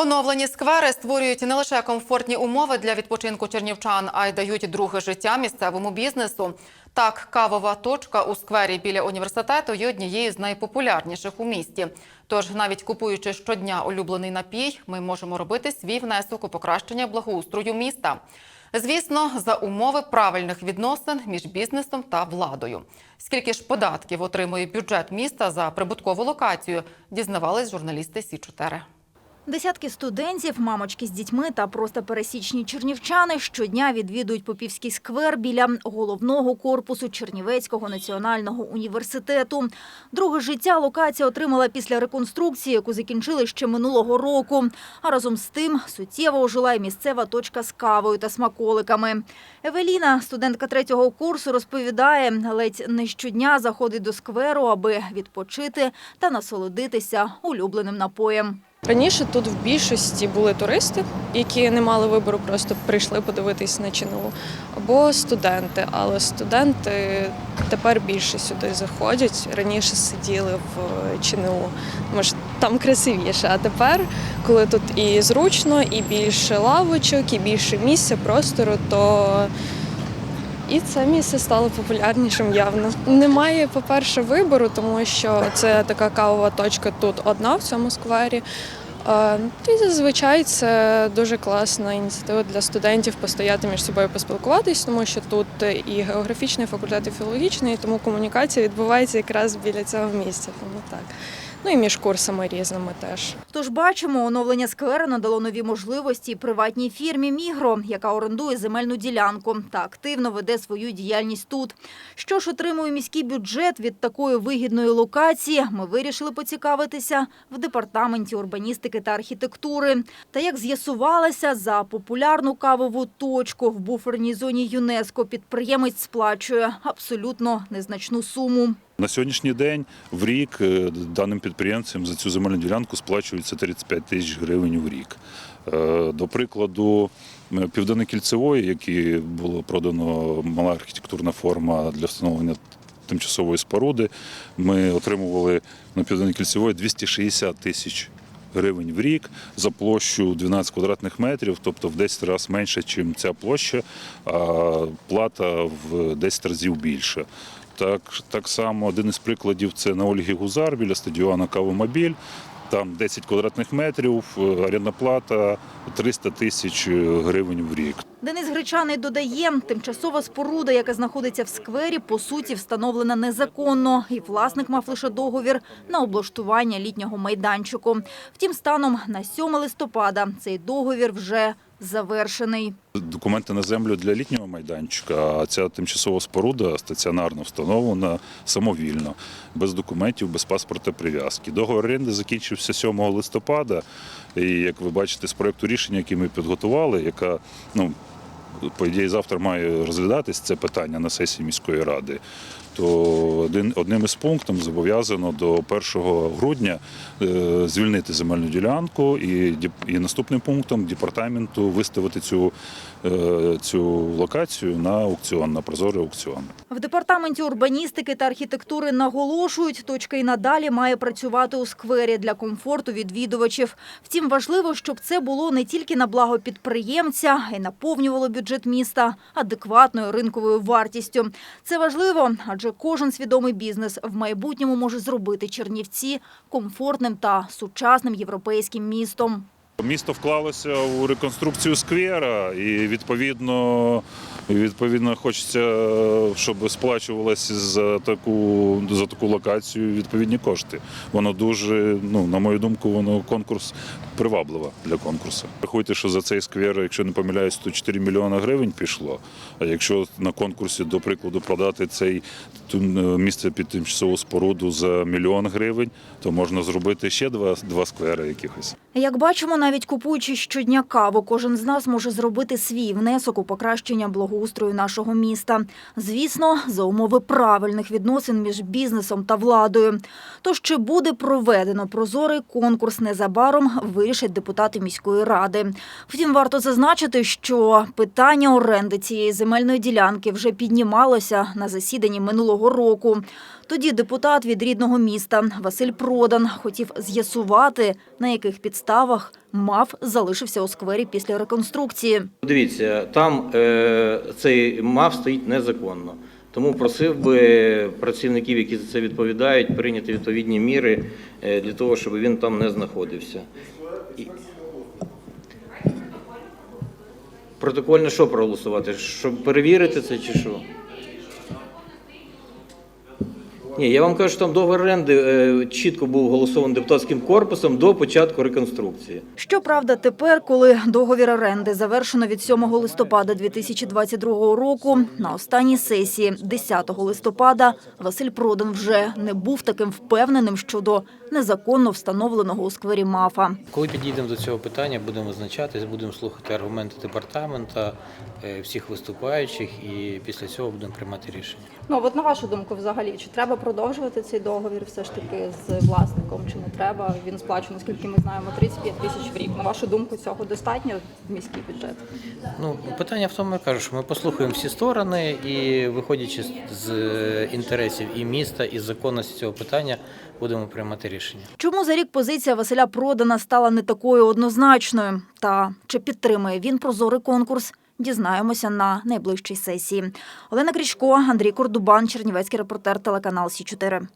Оновлені сквери створюють не лише комфортні умови для відпочинку чернівчан, а й дають друге життя місцевому бізнесу. Так, кавова точка у сквері біля університету є однією з найпопулярніших у місті. Тож, навіть купуючи щодня улюблений напій, ми можемо робити свій внесок у покращення благоустрою міста. Звісно, за умови правильних відносин між бізнесом та владою. Скільки ж податків отримує бюджет міста за прибуткову локацію, дізнавались журналісти Сі 4 Десятки студентів, мамочки з дітьми та просто пересічні чернівчани щодня відвідують Попівський сквер біля головного корпусу Чернівецького національного університету. Друге життя локація отримала після реконструкції, яку закінчили ще минулого року. А разом з тим суттєво ожила й місцева точка з кавою та смаколиками. Евеліна, студентка третього курсу, розповідає, ледь не щодня заходить до скверу, аби відпочити та насолодитися улюбленим напоєм. Раніше тут в більшості були туристи, які не мали вибору, просто прийшли подивитись на ЧНУ, або студенти. Але студенти тепер більше сюди заходять. Раніше сиділи в ЧНУ, тому що там красивіше. А тепер, коли тут і зручно, і більше лавочок, і більше місця, простору, то і це місце стало популярнішим явно. Немає, по-перше, вибору, тому що це така кавова точка тут одна в цьому сквері. І зазвичай це дуже класна ініціатива для студентів постояти між собою поспілкуватись, тому що тут і географічний факультет, і філологічний, тому комунікація відбувається якраз біля цього місця. Тому так. Ну і між курсами різними теж. Тож бачимо, оновлення скверу надало нові можливості приватній фірмі «Мігро», яка орендує земельну ділянку та активно веде свою діяльність тут. Що ж отримує міський бюджет від такої вигідної локації, ми вирішили поцікавитися в департаменті урбаністики та архітектури. Та як з'ясувалося, за популярну кавову точку в буферній зоні ЮНЕСКО підприємець сплачує абсолютно незначну суму. На сьогоднішній день в рік е, даним підприємцям за цю земельну ділянку сплачується 35 тисяч гривень в рік. Е, До прикладу, е, південно-кільцевої, які було продано мала архітектурна форма для встановлення тимчасової споруди, ми отримували на південно-кільцевої 260 тисяч. Гривень в рік за площу 12 квадратних метрів, тобто в 10 разів менше, ніж ця площа, а плата в 10 разів більше. Так, так само один із прикладів це на Ольги Гузар біля стадіону Кавомобіль. Там 10 квадратних метрів, е, орендна плата 300 тисяч гривень в рік. Денис Гречаний додає, тимчасова споруда, яка знаходиться в сквері, по суті встановлена незаконно, і власник мав лише договір на облаштування літнього майданчику. Втім, станом на 7 листопада цей договір вже завершений. Документи на землю для літнього майданчика, а ця тимчасова споруда стаціонарно встановлена самовільно, без документів, без паспорта прив'язки. Договор оренди закінчився 7 листопада. І як ви бачите, з проекту рішення, який ми підготували, яка ну. По ідеї, завтра має розглядатись це питання на сесії міської ради. То один, одним із пунктів зобов'язано до 1 грудня е, звільнити земельну ділянку і, і наступним пунктом департаменту виставити цю, е, цю локацію на аукціон, на прозорий аукціон. В департаменті урбаністики та архітектури наголошують, точка і надалі має працювати у сквері для комфорту відвідувачів. Втім, важливо, щоб це було не тільки на благо підприємця, й наповнювало бюджет міста адекватною ринковою вартістю. Це важливо, адже кожен свідомий бізнес в майбутньому може зробити Чернівці комфортним та сучасним європейським містом. Місто вклалося у реконструкцію сквера, і відповідно, відповідно хочеться, щоб сплачувалося за таку за таку локацію відповідні кошти. Воно дуже, ну на мою думку, воно конкурс приваблива для конкурсу. Рахуйте, що за цей сквер, якщо не помиляюсь, то 4 мільйони гривень пішло. А якщо на конкурсі, до прикладу, продати цей ту- місце під тимчасову споруду за мільйон гривень, то можна зробити ще два, два сквери якихось. Як бачимо, навіть купуючи щодня каву, кожен з нас може зробити свій внесок у покращення благоустрою нашого міста. Звісно, за умови правильних відносин між бізнесом та владою. Тож чи буде проведено прозорий конкурс незабаром, вирішать депутати міської ради. Втім, варто зазначити, що питання оренди цієї земельної ділянки вже піднімалося на засіданні минулого року. Тоді депутат від рідного міста Василь Продан хотів з'ясувати, на яких підставах мав залишився у сквері після реконструкції. Дивіться, там е, цей МАФ стоїть незаконно. Тому просив би працівників, які за це відповідають, прийняти відповідні міри е, для того, щоб він там не знаходився. І... Протокольно що проголосувати? Щоб перевірити це чи що? Ні, я вам кажу, що там договір оренди е, чітко був голосований депутатським корпусом до початку реконструкції. Щоправда, тепер, коли договір оренди завершено від 7 листопада 2022 року, на останній сесії 10 листопада Василь Продан вже не був таким впевненим щодо незаконно встановленого у сквері МАФа. Коли підійдемо до цього питання, будемо визначатись, будемо слухати аргументи департамента, е, всіх виступаючих, і після цього будемо приймати рішення. Ну от на вашу думку, взагалі, чи треба продовжувати цей договір все ж таки з власником, чи не треба? Він сплачує, наскільки ми знаємо, 35 тисяч в рік. На вашу думку, цього достатньо в міський бюджет? Ну, питання в тому, я кажу, що ми послухаємо всі сторони і, виходячи з- інтересів і міста, і законності цього питання, будемо приймати рішення. Чому за рік позиція Василя Продана стала не такою однозначною? Та чи підтримує він прозорий конкурс? Дізнаємося на найближчій сесії. Олена Крічко, Андрій Кордубан, Чернівецький репортер, телеканал Сі 4